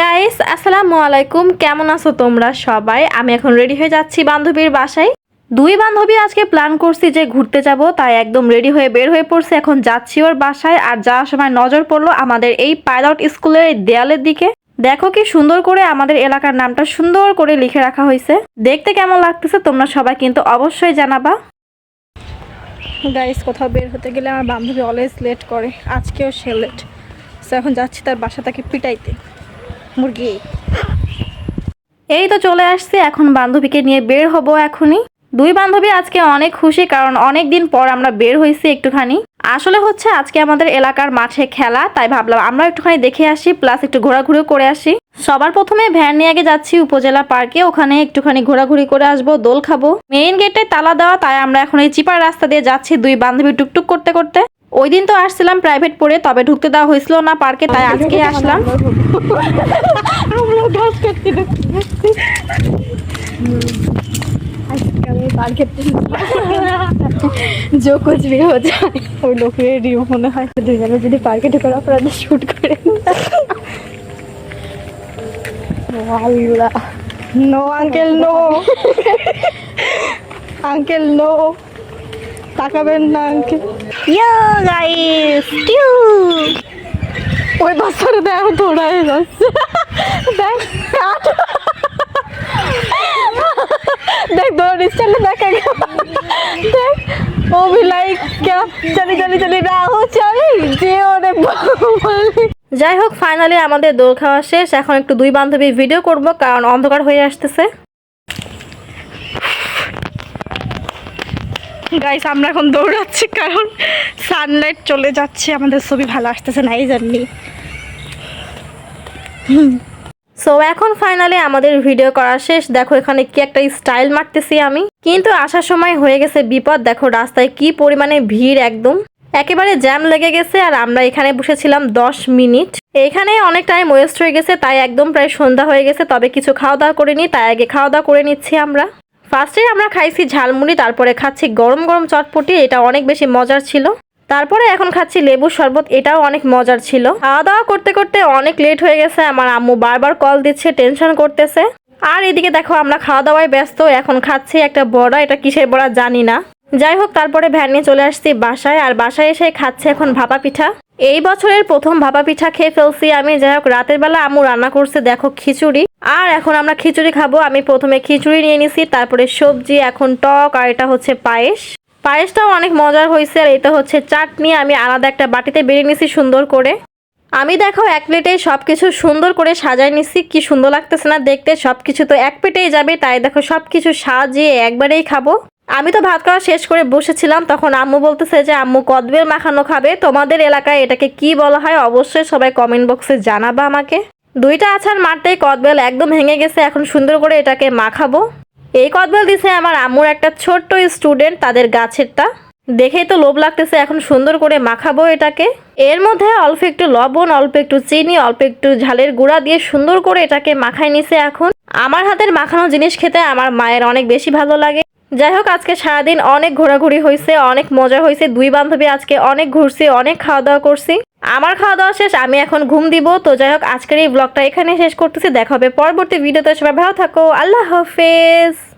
Guys আসসালামু আলাইকুম কেমন আছো তোমরা সবাই? আমি এখন রেডি হয়ে যাচ্ছি বান্ধবীর বাসায়। দুই বান্ধবী আজকে প্ল্যান করছি যে ঘুরতে যাব, তাই একদম রেডি হয়ে বের হয়ে পড়ছে। এখন যাচ্ছি ওর বাসায়, আর যাওয়ার সময় নজর পড়ল আমাদের এই পাইলট স্কুলের দেয়ালের দিকে। দেখো কি সুন্দর করে আমাদের এলাকার নামটা সুন্দর করে লিখে রাখা হয়েছে। দেখতে কেমন লাগতেছে তোমরা সবাই কিন্তু অবশ্যই জানাবা। গাইস কোথাও বের হতে গেলে আমার বান্ধবী অলওয়েজ লেট করে। আজকেও সে লেট সো এখন যাচ্ছি তার বাসা তাকে পিটাইতে। মুরগি। এই তো চলে আসছে, এখন বান্ধবীকে নিয়ে বের হব এখনই। দুই বান্ধবী আজকে অনেক খুশি, কারণ অনেক দিন পর আমরা বের হয়েছি একটুখানি। আসলে হচ্ছে আজকে আমাদের এলাকার মাঠে খেলা, তাই ভাবলাম আমরা একটুখানি দেখে আসি প্লাস একটু ঘোরাঘুরিও করে আসি। সবার প্রথমে ভ্যান নিয়ে আগে যাচ্ছি উপজেলা পার্কে, ওখানে একটুখানি ঘোরাঘুরি করে আসব, দোল খাব। মেইন গেটে তালা দেওয়া, তাই আমরা এখন এই চিপার রাস্তা দিয়ে যাচ্ছি দুই বান্ধবী টুকটুক করতে করতে। ওই দিন তো আসছিলাম প্রাইভেট পড়ে তবে ঢুকতে দেওয়া হয়েছিল না পার্কে তাই আজকে আসলাম আমরা ঘাস কাটতে ঢুকছি আজকে আমি পার্কের जो कुछ भी हो जाए ওই লোক রেডি মনে হয় দুজনে যদি পার্কে ঢুকার অপরাধে শুট করে Allah no uncle no uncle no তাকাবেন না আঙ্কে ইয়া গাইস কিউ ওই বাচ্চার দেখ থোড়া হয়ে যাচ্ছে। দেখ দেখ দৌড় স্টাইলে দেখ দেখ ও ভি লাইক ক্যা চলি চলি চলি রাহো চলি যে ওরে বলি যাই হোক ফাইনালি আমাদের দৌড় খাওয়া শেষ। এখন একটু দুই বান্ধবীর ভিডিও করব কারণ অন্ধকার হয়ে আসতেছে। গাইস আমরা এখন দৌড়াচ্ছি, কারণ সানলাইট চলে যাচ্ছে, আমাদের ছবি ভালো আসতেছে না, এই সো এখন ফাইনালি আমাদের ভিডিও করা শেষ। দেখো, এখানে কি একটা স্টাইল মারতেছি আমি। কিন্তু আসার সময় হয়ে গেছে বিপদ। দেখো, রাস্তায় কি পরিমাণে ভিড় একদম। একেবারে জ্যাম লেগে গেছে, আর আমরা এখানে বসেছিলাম দশ মিনিট। এখানে অনেক টাইম ওয়েস্ট হয়ে গেছে, তাই একদম প্রায় সন্ধ্যা হয়ে গেছে, তবে কিছু খাওয়া দাওয়া করিনি, তাই আগে খাওয়া দাওয়া করে নিচ্ছি আমরা। ফার্স্টে আমরা খাইছি ঝালমুড়ি, তারপরে খাচ্ছি গরম গরম চটপটি, এটা অনেক বেশি মজার ছিল। তারপরে এখন খাচ্ছি লেবু শরবত, এটাও অনেক মজার ছিল। খাওয়া দাওয়া করতে করতে অনেক লেট হয়ে গেছে, আমার আম্মু বারবার কল দিচ্ছে টেনশন করতেছে। আর এদিকে দেখো, আমরা খাওয়া দাওয়ায় ব্যস্ত, এখন খাচ্ছি একটা বড়া, এটা কিসের বড়া জানি না। যাই হোক, তারপরে ভ্যান নিয়ে চলে আসছি বাসায়, আর বাসায় এসে খাচ্ছে এখন ভাপা পিঠা। এই বছরের প্রথম ভাপা পিঠা খেয়ে ফেলছি আমি, যাই হোক, রাতের বেলা আম্মু রান্না করছে, দেখো খিচুড়ি। আর এখন আমরা খিচুড়ি খাব। আমি প্রথমে খিচুড়ি নিয়ে নিছি, তারপরে সবজি, এখন টক, আর এটা হচ্ছে পায়েস। পায়েসটাও অনেক মজার হয়েছে, আর এটা হচ্ছে চাটনি। আমি আলাদা একটা বাটিতে বেরিয়ে নিছি সুন্দর করে। আমি দেখো, এক প্লেটে সব কিছু সুন্দর করে সাজায় নিছি। কি সুন্দর লাগতেছে না দেখতে? সব কিছু তো এক প্লেটেই যাবে, তাই দেখো সব কিছু সাজিয়ে একবারেই খাব। আমি তো ভাত খাওয়া শেষ করে বসেছিলাম, তখন আম্মু বলতেছে যে, আম্মু কদবেল মাখানো খাবে। তোমাদের এলাকায় এটাকে কি বলা হয়? অবশ্যই সবাই কমেন্ট বক্সে জানাবা আমাকে। দুইটা আছাড় মারতেই কদবেল একদম ভেঙে গেছে, এখন সুন্দর করে এটাকে মাখাবো। এই কদবেল দিছে আমার আম্মুর একটা ছোট্ট স্টুডেন্ট, তাদের গাছেরটা। দেখেই তো লোভ লাগতেছে, এখন সুন্দর করে মাখাবো এটাকে। এর মধ্যে অল্প একটু লবণ, অল্প একটু চিনি, অল্প একটু ঝালের গুঁড়া দিয়ে সুন্দর করে এটাকে মাখাই নিছে এখন। আমার হাতের মাখানো জিনিস খেতে আমার মায়ের অনেক বেশি ভালো লাগে। যাই হোক, আজকে সারাদিন অনেক ঘোরাঘুরি হয়েছে অনেক মজা হয়েছে দুই বান্ধবী আজকে অনেক ঘুরছি, অনেক খাওয়া দাওয়া করছি। আমার খাওয়া দাওয়া শেষ, আমি এখন ঘুম দিব। তো যাই হোক, আজকের এই ব্লগটা এখানে শেষ করতেছি। দেখা হবে পরবর্তী ভিডিওতে সবাই ভালো থাকো। আল্লাহ হাফেজ।